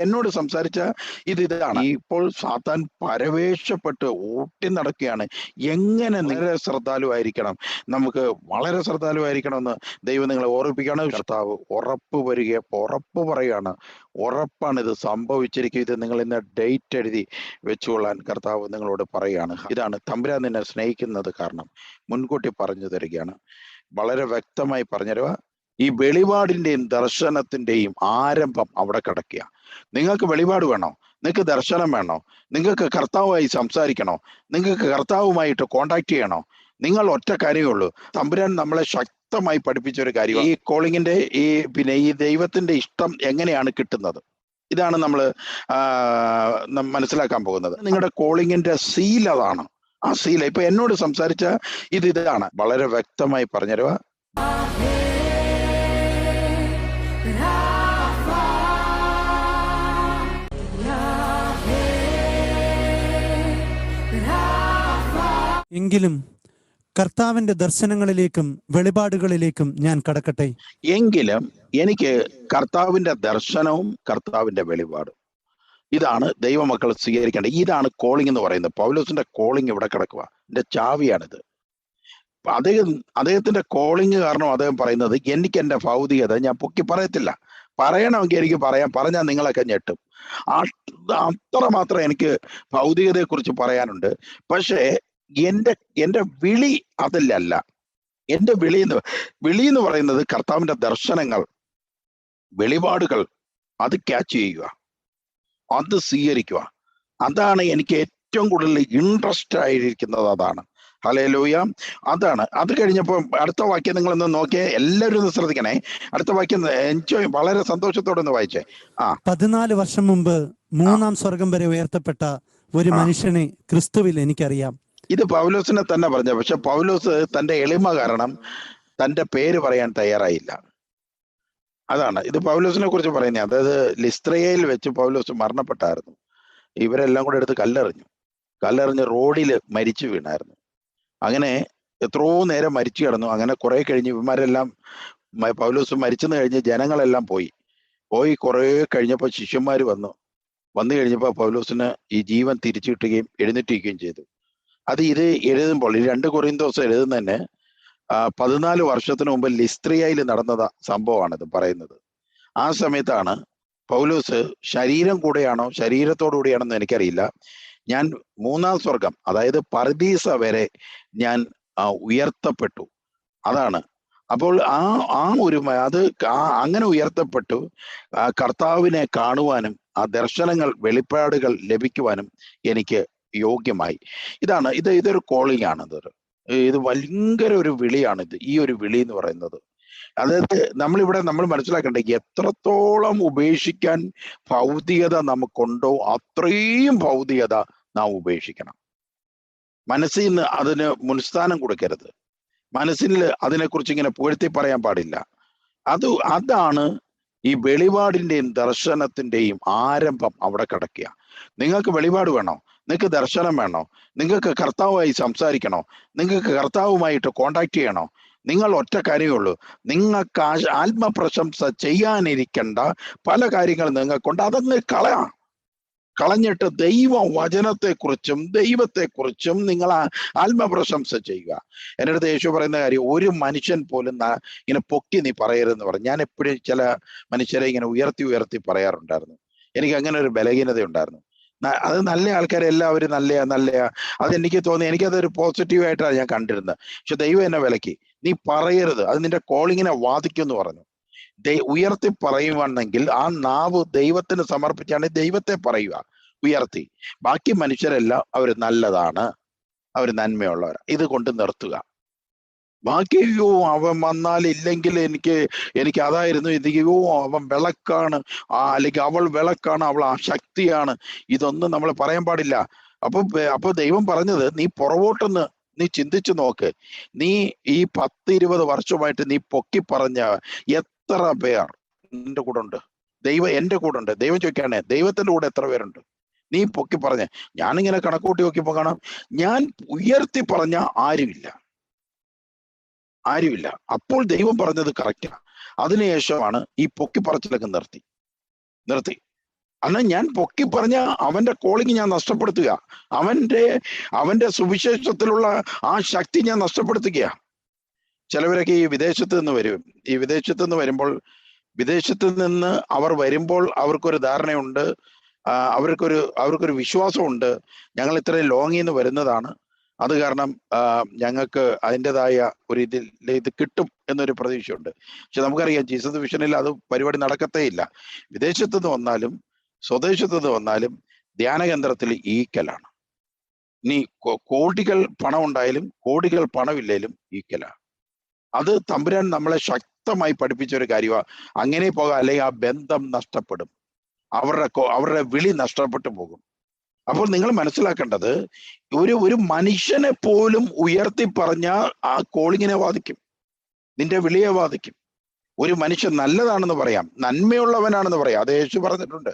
എന്നോട് സംസാരിച്ച ഇത് ഇതാണ്. ഇപ്പോൾ സാത്താൻ പരവേശപ്പെട്ട് ഓട്ടി നടക്കുകയാണ്. എങ്ങനെ വളരെ ശ്രദ്ധാലുവായിരിക്കണം? നമുക്ക് വളരെ ശ്രദ്ധാലുവായിരിക്കണം എന്ന് ദൈവം നിങ്ങളെ ഓർമ്മിപ്പിക്കുകയാണ്. കർത്താവ് ഉറപ്പ് വരിക ഉറപ്പ് പറയുകയാണ്. ഉറപ്പാണ് ഇത് സംഭവിച്ചിരിക്കും. ഇത് നിങ്ങൾ ഇന്ന് ഡേറ്റ് എഴുതി വെച്ചുകൊള്ളാൻ കർത്താവ് നിങ്ങളോട് പറയുകയാണ്. ഇതാണ് തമ്പുരാൻ നിന്നെ സ്നേഹിക്കുന്നത് കാരണം. മുൻകൂട്ടി പറഞ്ഞു തരികയാണ്. വളരെ വ്യക്തമായി പറഞ്ഞുതരുക. ഈ വെളിപാടിന്റെയും ദർശനത്തിന്റെയും ആരംഭം അവിടെ കിടക്കുക നിങ്ങൾക്ക് വെളിപാട് വേണോ. നിങ്ങൾക്ക് ദർശനം വേണോ. നിങ്ങൾക്ക് കർത്താവുമായി സംസാരിക്കണോ. നിങ്ങൾക്ക് കർത്താവുമായിട്ട് കോണ്ടാക്ട് ചെയ്യണോ. നിങ്ങൾ ഒറ്റ കാര്യമേ ഉള്ളൂ. തമ്പുരാൻ നമ്മളെ ശക്തമായി പഠിപ്പിച്ച ഒരു കാര്യം ഈ കോളിങ്ങിന്റെ ഈ പിന്നെ ഈ ദൈവത്തിന്റെ ഇഷ്ടം എങ്ങനെയാണ് കിട്ടുന്നത്? ഇതാണ് നമ്മൾ മനസ്സിലാക്കാൻ പോകുന്നത്. നിങ്ങളുടെ കോളിങ്ങിന്റെ സീൽ അതാണ്. ആ സീല ഇപ്പൊ എന്നോട് സംസാരിച്ച ഇത് ഇതാണ്. വളരെ വ്യക്തമായി പറഞ്ഞു പറഞ്ഞുതരുക എങ്കിലും കർത്താവിന്റെ ദർശനങ്ങളിലേക്കും വെളിപാടുകളിലേക്കും ഞാൻ കടക്കട്ടെ? എങ്കിലും എനിക്ക് കർത്താവിന്റെ ദർശനവും കർത്താവിന്റെ വെളിപാടും. ഇതാണ് ദൈവമക്കൾ സ്വീകരിക്കേണ്ടത് ഇതാണ് കോളിംഗ് എന്ന് പറയുന്നത്. പൗലോസിന്റെ കോളിംഗ് ഇവിടെ കിടക്കുക. എന്റെ ചാവിയാണിത്. അദ്ദേഹം അദ്ദേഹത്തിന്റെ കോളിംഗ് കാരണം അദ്ദേഹം പറയുന്നത് എനിക്ക് എന്റെ ഭൗതികത ഞാൻ പൊക്കി പറയത്തില്ല. പറയണമെങ്കിൽ എനിക്ക് പറയാം. പറഞ്ഞാൽ നിങ്ങളൊക്കെ ഞെട്ടും. അത്ര മാത്രം എനിക്ക് ഭൗതികതയെ കുറിച്ച് പറയാനുണ്ട്. പക്ഷേ എന്റെ എന്റെ വിളി അതിലല്ല എന്റെ വിളി എന്ന് വിളി എന്ന് പറയുന്നത് കർത്താവിന്റെ ദർശനങ്ങൾ വെളിപാടുകൾ അത് ക്യാച്ച് ചെയ്യുക. അത് സ്വീകരിക്കുക. അതാണ് എനിക്ക് ഏറ്റവും കൂടുതൽ ഇൻട്രസ്റ്റ് ആയിരിക്കുന്നത് അതാണ്. ഹലേലൂയ അതാണ്. അത് കഴിഞ്ഞപ്പോൾ അടുത്ത വാക്യം നിങ്ങൾ ഒന്ന് നോക്കിയേ. എല്ലാവരും ഒന്ന് ശ്രദ്ധിക്കണേ. അടുത്ത വാക്യം എൻജോയ് വളരെ സന്തോഷത്തോടെ ഒന്ന് വായിച്ചേ. ആ. പതിനാല് വർഷം മുമ്പ് മൂന്നാം സ്വർഗം വരെ ഉയർത്തപ്പെട്ട ഒരു മനുഷ്യനെ ക്രിസ്തുവിൽ എനിക്കറിയാം. ഇത് പൗലോസിനെ തന്നെ പറഞ്ഞ പക്ഷെ പൗലോസ് തന്റെ എളിമ കാരണം തന്റെ പേര് പറയാൻ തയ്യാറായില്ല. അതാണ്. ഇത് പൗലോസിനെ കുറിച്ച് പറയുന്നത് അതായത് ലിസ്ത്രയയിൽ വെച്ച് പൗലോസ് മരണപ്പെട്ടായിരുന്നു. ഇവരെല്ലാം കൂടെ എടുത്ത് കല്ലെറിഞ്ഞു. കല്ലെറിഞ്ഞ് റോഡിൽ മരിച്ചു വീണായിരുന്നു. അങ്ങനെ എത്രയോ നേരം മരിച്ചു കിടന്നു. അങ്ങനെ കുറെ കഴിഞ്ഞ് ഇവന്മാരെല്ലാം പൗലോസ് മരിച്ചെന്ന് കഴിഞ്ഞ് ജനങ്ങളെല്ലാം പോയി. പോയി കുറേ കഴിഞ്ഞപ്പോൾ ശിഷ്യന്മാർ വന്നു. വന്നു കഴിഞ്ഞപ്പോൾ പൗലോസിന് ഈ ജീവൻ തിരിച്ചു കിട്ടുകയും എഴുന്നേറ്റിരിക്കുകയും ചെയ്തു. അത് ഇത് എഴുതുമ്പോൾ ഈ രണ്ട് എഴുതുന്ന തന്നെ പതിനാല് വർഷത്തിന് മുമ്പ് ലിസ്ത്രിയയിൽ നടന്നത സംഭവമാണ് ഇത് പറയുന്നത്. ആ സമയത്താണ് പൗലോസ് ശരീരം കൂടെയാണോ ശരീരത്തോടു കൂടിയാണെന്ന് എനിക്കറിയില്ല. ഞാൻ മൂന്നാം സ്വർഗം അതായത് പർദീസ വരെ ഞാൻ ഉയർത്തപ്പെട്ടു. അതാണ്. അപ്പോൾ ആ ആ ഒരു അത് അങ്ങനെ ഉയർത്തപ്പെട്ടു. കർത്താവിനെ കാണുവാനും ആ ദർശനങ്ങൾ വെളിപ്പാടുകൾ ലഭിക്കുവാനും എനിക്ക് യോഗ്യമായി. ഇതാണ് ഇത് ഇതൊരു കോളിംഗ് ആണ് ഇതൊരു ഇത് ഭയങ്കര ഒരു വിളിയാണ് ഇത് ഈ ഒരു വിളി എന്ന് പറയുന്നത്. അതായത് നമ്മളിവിടെ നമ്മൾ മനസ്സിലാക്കേണ്ടത് എത്രത്തോളം ഉപേക്ഷിക്കാൻ ഭൗതികത നമുക്കുണ്ടോ അത്രയും ഭൗതികത നാം ഉപേക്ഷിക്കണം. മനസ്സിൽ നിന്ന് അതിന് മുൻസ്ഥാനം കൊടുക്കരുത്. മനസ്സിൽ അതിനെക്കുറിച്ച് ഇങ്ങനെ പുകഴ്ത്തി പറയാൻ പാടില്ല. അത് അതാണ് ഈ വെളിപാടിന്റെയും ദർശനത്തിന്റെയും ആരംഭം അവിടെ കിടക്കുക. നിങ്ങൾക്ക് വെളിപാട് വേണോ? നിങ്ങൾക്ക് ദർശനം വേണോ? നിങ്ങൾക്ക് കർത്താവുമായി സംസാരിക്കണോ? നിങ്ങൾക്ക് കർത്താവുമായിട്ട് കോണ്ടാക്ട് ചെയ്യണോ? നിങ്ങൾ ഒറ്റ കാര്യമേ ഉള്ളൂ. നിങ്ങൾക്ക് ആത്മപ്രശംസ ചെയ്യാനിരിക്കേണ്ട പല കാര്യങ്ങളും നിങ്ങൾക്കുണ്ട്. അതങ്ങ് കളയാം. കളഞ്ഞിട്ട് ദൈവ വചനത്തെക്കുറിച്ചും ദൈവത്തെക്കുറിച്ചും നിങ്ങൾ ആത്മപ്രശംസ ചെയ്യുക. എന്റെ അടുത്ത് യേശു പറയുന്ന കാര്യം ഒരു മനുഷ്യൻ പോലും ഇങ്ങനെ പൊക്കി നീ പറയരുതെന്ന് പറഞ്ഞു. ഞാൻ എപ്പോഴും ചില മനുഷ്യരെ ഇങ്ങനെ ഉയർത്തി ഉയർത്തി പറയാറുണ്ടായിരുന്നു. എനിക്ക് അങ്ങനെ ഒരു ബലഹീനത ഉണ്ടായിരുന്നു അത് നല്ല ആൾക്കാരെ എല്ലാവരും നല്ല നല്ല അതെനിക്ക് തോന്നി എനിക്കതൊരു പോസിറ്റീവായിട്ടാണ് ഞാൻ കണ്ടിരുന്നത്. പക്ഷെ ദൈവം എന്നെ വിലക്കി. നീ പറയരുത്. അത് നിന്റെ കോളിങ്ങിനെ വാദിക്കും എന്ന് പറഞ്ഞു ഉയർത്തി പറയുവാണെങ്കിൽ ആ നാവ് ദൈവത്തിന് സമർപ്പിച്ചാണ് ദൈവത്തെ പറയുക. ഉയർത്തി. ബാക്കി മനുഷ്യരെല്ലാം അവർ നല്ലതാണ്. അവർ നന്മയുള്ളവർ ഇത് കൊണ്ട് നിർത്തുക. ബാക്കി അയ്യോ അവൻ വന്നാൽ ഇല്ലെങ്കിൽ എനിക്ക് എനിക്ക് അതായിരുന്നു ഇത്. അയ്യോ അവൻ വിളക്കാണ്. ആ അല്ലെങ്കിൽ അവൾ വിളക്കാണ് അവൾ ആ ശക്തിയാണ്. ഇതൊന്നും നമ്മൾ പറയാൻ പാടില്ല. അപ്പൊ അപ്പൊ ദൈവം പറഞ്ഞത് നീ പുറകോട്ടൊന്ന് നീ ചിന്തിച്ചു നോക്ക്. നീ ഈ പത്ത് ഇരുപത് വർഷമായിട്ട് നീ പൊക്കി പറഞ്ഞ എത്ര പേർ നിന്റെ കൂടെ ഉണ്ട്? ദൈവം എന്റെ കൂടെ ഉണ്ട്. ദൈവം ചോദിക്കാണേ ദൈവത്തിന്റെ കൂടെ എത്ര പേരുണ്ട്? നീ പൊക്കി പറഞ്ഞ ഞാനിങ്ങനെ കണക്കൂട്ടി നോക്കിയപ്പോ കാണാം ഞാൻ ഉയർത്തി പറഞ്ഞ ആരുമില്ല. ആരുമില്ല. അപ്പോൾ ദൈവം പറഞ്ഞത് കറക്റ്റാ അതിനുശേഷമാണ് ഈ പൊക്കി പറച്ചിലൊക്കെ നിർത്തി. നിർത്തി. അന്ന് ഞാൻ പൊക്കി പറഞ്ഞ അവന്റെ കോളിങ് ഞാൻ നഷ്ടപ്പെടുത്തുക. അവന്റെ അവന്റെ സുവിശേഷത്തിലുള്ള ആ ശക്തി ഞാൻ നഷ്ടപ്പെടുത്തുക ചിലവരൊക്കെ ഈ വിദേശത്ത് നിന്ന് വരും. ഈ വിദേശത്ത് നിന്ന് വരുമ്പോൾ വിദേശത്ത് നിന്ന് അവർ വരുമ്പോൾ അവർക്കൊരു ധാരണയുണ്ട്. അവർക്കൊരു അവർക്കൊരു വിശ്വാസമുണ്ട്. ഞങ്ങൾ ഇത്രയും ലോങ്ങിന്ന് വരുന്നതാണ്. അത് കാരണം ഞങ്ങൾക്ക് അതിന്റെതായ ഒരു ഇതിൽ ഇത് കിട്ടും എന്നൊരു പ്രതീക്ഷയുണ്ട്. പക്ഷെ നമുക്കറിയാം ജീസസ് വിഷനിൽ അത് പരിപാടി നടക്കത്തേ ഇല്ല വിദേശത്ത് നിന്ന് വന്നാലും സ്വദേശത്തു നിന്ന് വന്നാലും ധ്യാനകേന്ദ്രത്തിൽ ഈക്കലാണ് ഇനി കോടികൾ പണം ഉണ്ടായാലും കോടികൾ പണമില്ലേലും ഈക്കലാണ് അത് തമ്പുരാൻ നമ്മളെ ശക്തമായി പഠിപ്പിച്ച ഒരു കാര്യമാണ് അങ്ങനെ പോകാം അല്ലെങ്കിൽ ആ ബന്ധം നഷ്ടപ്പെടും. അവരുടെ അവരുടെ വിളി നഷ്ടപ്പെട്ടു പോകും. അപ്പോൾ നിങ്ങൾ മനസ്സിലാക്കേണ്ടത് ഒരു ഒരു മനുഷ്യനെ പോലും ഉയർത്തി പറഞ്ഞ ആ കോളിങ്ങിനെ വാദിക്കും. നിന്റെ വിളിയെ വാദിക്കും. ഒരു മനുഷ്യൻ നല്ലതാണെന്ന് പറയാം. നന്മയുള്ളവനാണെന്ന് പറയാം. അത് യേശു പറഞ്ഞിട്ടുണ്ട്.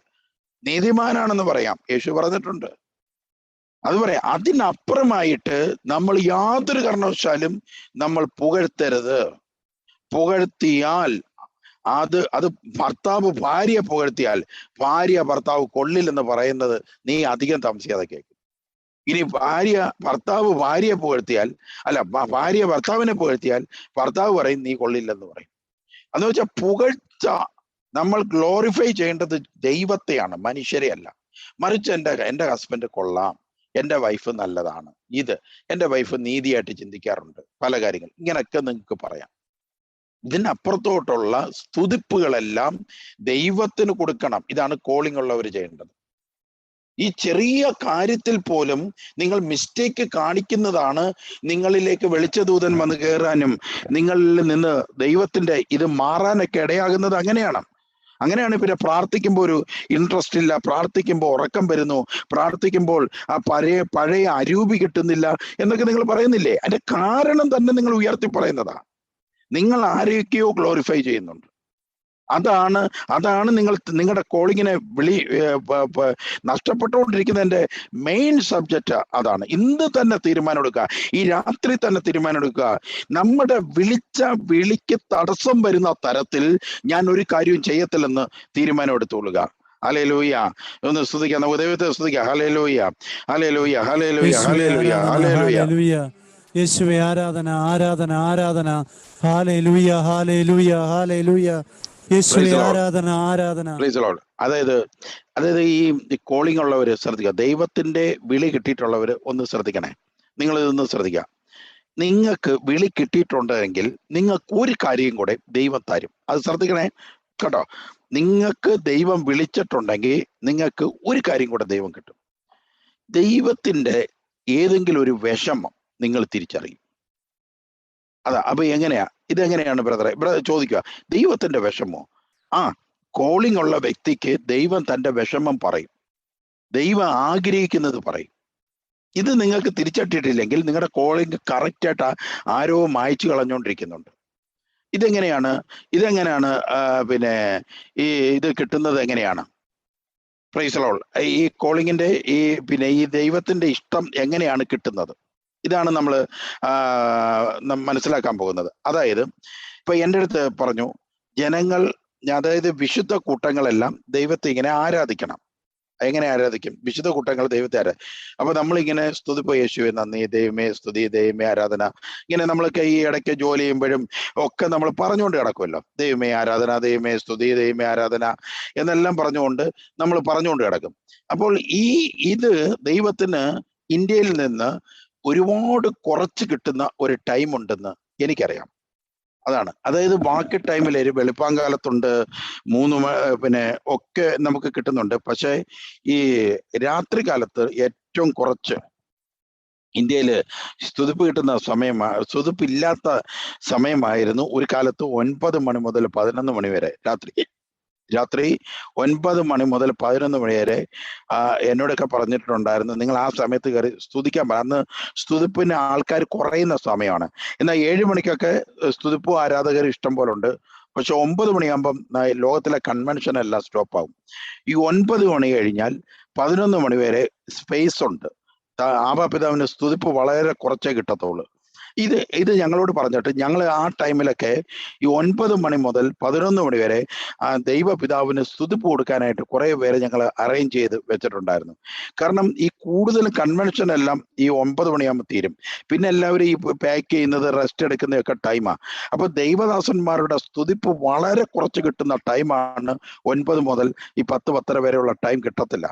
നീതിമാനാണെന്ന് പറയാം. യേശു പറഞ്ഞിട്ടുണ്ട്. അത് പറയാം. അതിനപ്പുറമായിട്ട് നമ്മൾ യാതൊരു കാരണവശാലും നമ്മൾ പുകഴ്ത്തരുത്. പുകഴ്ത്തിയാൽ അത് അത് ഭർത്താവ് ഭാര്യയെ പുകഴ്ത്തിയാൽ ഭാര്യ ഭർത്താവ് കൊള്ളില്ലെന്ന് പറയുന്നത് നീ അധികം താമസിക്കാതെ കേൾക്കും. ഇനി ഭാര്യ ഭർത്താവ് ഭാര്യയെ പുകഴ്ത്തിയാൽ അല്ല ഭാര്യ ഭർത്താവിനെ പുകഴ്ത്തിയാൽ ഭർത്താവ് പറയും നീ കൊള്ളില്ലെന്ന് പറയും. എന്ന് വെച്ചാൽ പുകഴ്ച നമ്മൾ ഗ്ലോറിഫൈ ചെയ്യേണ്ടത് ദൈവത്തെയാണ് മനുഷ്യരെ അല്ല. മറിച്ച് എന്റെ എന്റെ ഹസ്ബൻഡ് കൊള്ളാം എന്റെ വൈഫ് നല്ലതാണ്. ഇത് എന്റെ വൈഫ് നീതിയായിട്ട് ചിന്തിക്കാറുണ്ട് പല കാര്യങ്ങൾ. ഇങ്ങനെയൊക്കെ നിങ്ങൾക്ക് പറയാം. ഇതിനപ്പുറത്തോട്ടുള്ള സ്തുതിപ്പുകളെല്ലാം ദൈവത്തിന് കൊടുക്കണം. ഇതാണ് കോളിംഗ് ഉള്ളവർ ചെയ്യേണ്ടത്. ഈ ചെറിയ കാര്യത്തിൽ പോലും നിങ്ങൾ മിസ്റ്റേക്ക് കാണിക്കുന്നതാണ് നിങ്ങളിലേക്ക് വെളിച്ചദൂതൻ വന്ന് കയറാനും നിങ്ങളിൽ നിന്ന് ദൈവത്തിന്റെ ഇത് മാറാനൊക്കെ ഇടയാകുന്നത് അങ്ങനെയാണ്. അങ്ങനെയാണ് പിന്നെ പ്രാർത്ഥിക്കുമ്പോൾ ഒരു ഇൻട്രസ്റ്റ് ഇല്ല പ്രാർത്ഥിക്കുമ്പോൾ ഉറക്കം വരുന്നു പ്രാർത്ഥിക്കുമ്പോൾ ആ പഴയ പഴയ അരൂപി കിട്ടുന്നില്ല എന്നൊക്കെ നിങ്ങൾ പറയുന്നില്ലേ? അതിന്റെ കാരണം തന്നെ നിങ്ങൾ ഉയർത്തി പറയുന്നതാ. നിങ്ങൾ ആരെയൊക്കെയോ ഗ്ലോറിഫൈ ചെയ്യുന്നുണ്ട്. അതാണ് അതാണ് നിങ്ങൾ നിങ്ങളുടെ കോളിങ്ങിനെ വിളി നഷ്ടപ്പെട്ടുകൊണ്ടിരിക്കുന്നതിന്റെ മെയിൻ സബ്ജക്റ്റ് അതാണ്. ഇന്ന് തന്നെ തീരുമാനം എടുക്കുക ഈ രാത്രി തന്നെ തീരുമാനം എടുക്കുക നമ്മുടെ വിളിച്ച വിളിക്ക് തടസ്സം വരുന്ന തരത്തിൽ ഞാൻ ഒരു കാര്യവും ചെയ്യത്തില്ലെന്ന് തീരുമാനം എടുത്തുകൊള്ളുക ഹലേ ലൂയ ഒന്ന് സ്തുതിക്കാം. നമുക്ക് ദൈവത്തെ സ്തുതിക്കാം. ഹലേ ലൂയ ഹലേ ലൂയ ഹലേ ലൂയ ഹലേ ലോയ്യ ലൂയ ഹലേ ലൂയ ഹാലേലൂയ യേശുവേ ആരാധന ആരാധന ആരാധന. ഹാലേ ലൂയ ഹാലേ ലൂയ ഹാലേ ലൂയ യേശുവെ ആരാധന ആരാധന. അതായത് അതായത് ഈ കോളിംഗ് ഉള്ളവർ ശ്രദ്ധിക്കുക. ദൈവത്തിന്റെ വിളി കിട്ടിയിട്ടുള്ളവർ ഒന്ന് ശ്രദ്ധിക്കണേ. നിങ്ങൾ ഇതൊന്ന് ശ്രദ്ധിക്കുക. നിങ്ങൾക്ക് വിളി കിട്ടിയിട്ടുണ്ടെങ്കിൽ നിങ്ങൾക്ക് ഒരു കാര്യം കൂടെ ദൈവം തരും. അത് ശ്രദ്ധിക്കണേ. കേട്ടോ? നിങ്ങൾക്ക് ദൈവം വിളിച്ചിട്ടുണ്ടെങ്കിൽ നിങ്ങൾക്ക് ഒരു കാര്യം കൂടെ ദൈവം കിട്ടും. ദൈവത്തിന്റെ ഏതെങ്കിലും ഒരു വിഷമം നിങ്ങൾ തിരിച്ചറിയും. അതാ അപ്പൊ എങ്ങനെയാ? ഇതെങ്ങനെയാണ് ബ്രദറെ ബ്രദർ ചോദിക്കുക ദൈവത്തിന്റെ വിഷമോ? ആ കോളിംഗ് ഉള്ള വ്യക്തിക്ക് ദൈവം തന്റെ വിഷമം പറയും. ദൈവം ആഗ്രഹിക്കുന്നത് പറയും. ഇത് നിങ്ങൾക്ക് തിരിച്ചട്ടിട്ടില്ലെങ്കിൽ നിങ്ങളുടെ കോളിംഗ് കറക്റ്റ് ആയിട്ട് ആരോ മായ്ച്ചു കളഞ്ഞുകൊണ്ടിരിക്കുന്നുണ്ട് ഇതെങ്ങനെയാണ്? ഇതെങ്ങനെയാണ് പിന്നെ ഈ ഇത് കിട്ടുന്നത് എങ്ങനെയാണ്? പ്രൈസലോൾ ഈ കോളിങ്ങിന്റെ ഈ പിന്നെ ഈ ദൈവത്തിന്റെ ഇഷ്ടം എങ്ങനെയാണ് കിട്ടുന്നത്? ഇതാണ് നമ്മൾ മനസ്സിലാക്കാൻ പോകുന്നത്. അതായത് ഇപ്പൊ എന്റെ അടുത്ത് പറഞ്ഞു ജനങ്ങൾ അതായത് വിശുദ്ധ കൂട്ടങ്ങളെല്ലാം ദൈവത്തെ ഇങ്ങനെ ആരാധിക്കണം. എങ്ങനെ ആരാധിക്കും? വിശുദ്ധ കൂട്ടങ്ങൾ ദൈവത്തെ ആരാ അപ്പൊ നമ്മളിങ്ങനെ സ്തുതിപ്പോ യേശുവെ നന്ദി ദൈവമേ സ്തുതി ദൈവമേ ആരാധന. ഇങ്ങനെ നമ്മൾ ഈ ഇടയ്ക്ക് ജോലി ചെയ്യുമ്പോഴും ഒക്കെ നമ്മൾ പറഞ്ഞുകൊണ്ട് കിടക്കുമല്ലോ ദൈവമേ ആരാധന ദൈവമേ സ്തുതി ദൈവമേ ആരാധന എന്നെല്ലാം പറഞ്ഞുകൊണ്ട് നമ്മൾ പറഞ്ഞുകൊണ്ട് കിടക്കും. അപ്പോൾ ഈ ഇത് ദൈവത്തിന് ഇന്ത്യയിൽ നിന്ന് ഒരുപാട് കുറച്ച് കിട്ടുന്ന ഒരു ടൈം ഉണ്ടെന്ന് എനിക്കറിയാം. അതാണ്. അതായത് ബാക്കി ടൈമിൽ ഒരു വെളുപ്പാങ്കാലത്തുണ്ട് മൂന്ന് പിന്നെ ഒക്കെ നമുക്ക് കിട്ടുന്നുണ്ട്. പക്ഷേ ഈ രാത്രി കാലത്ത് ഏറ്റവും കുറച്ച് ഇന്ത്യയിൽ സ്തുതിപ്പ് കിട്ടുന്ന സമയമാ സ്തുതിപ്പില്ലാത്ത സമയമായിരുന്നു ഒരു കാലത്ത് ഒൻപത് മണി മുതൽ പതിനൊന്ന് മണി വരെ രാത്രി. രാത്രി ഒൻപത് മണി മുതൽ പതിനൊന്ന് മണി വരെ എന്നോടൊക്കെ പറഞ്ഞിട്ടുണ്ടായിരുന്നു. നിങ്ങൾ ആ സമയത്ത് കയറി സ്തുതിക്കാൻ പറ. അന്ന് സ്തുതിപ്പിന് ആൾക്കാർ കുറയുന്ന സമയമാണ്. എന്നാൽ ഏഴ് മണിക്കൊക്കെ സ്തുതിപ്പ് ആരാധകർ ഇഷ്ടം പോലെ ഉണ്ട് പക്ഷെ ഒമ്പത് മണിയാകുമ്പം ലോകത്തിലെ കൺവെൻഷൻ എല്ലാം സ്റ്റോപ്പ് ആകും ഈ ഒൻപത് മണി കഴിഞ്ഞാൽ പതിനൊന്ന് മണി വരെ സ്പേസ് ഉണ്ട്. ആബാപിതാവിന് സ്തുതിപ്പ് വളരെ കുറച്ചേ കിട്ടത്തുള്ളൂ. ഇത് ഇത് ഞങ്ങളോട് പറഞ്ഞിട്ട് ഞങ്ങൾ ആ ടൈമിലൊക്കെ ഈ ഒൻപത് മണി മുതൽ പതിനൊന്ന് മണി വരെ ആ ദൈവപിതാവിന് സ്തുതിപ്പ് കൊടുക്കാനായിട്ട് കുറേ പേരെ ഞങ്ങൾ അറേഞ്ച് ചെയ്ത് വെച്ചിട്ടുണ്ടായിരുന്നു. കാരണം ഈ കൂടുതൽ കൺവെൻഷൻ എല്ലാം ഈ ഒമ്പത് മണിയാകുമ്പോൾ തീരും. പിന്നെ എല്ലാവരും ഈ പാക്ക് ചെയ്യുന്നത് റെസ്റ്റ് എടുക്കുന്നതൊക്കെ ടൈമാണ് അപ്പൊ ദൈവദാസന്മാരുടെ സ്തുതിപ്പ് വളരെ കുറച്ച് കിട്ടുന്ന ടൈമാണ് ഒൻപത് മുതൽ ഈ പത്ത് പത്തര വരെയുള്ള ടൈം കിട്ടത്തില്ല.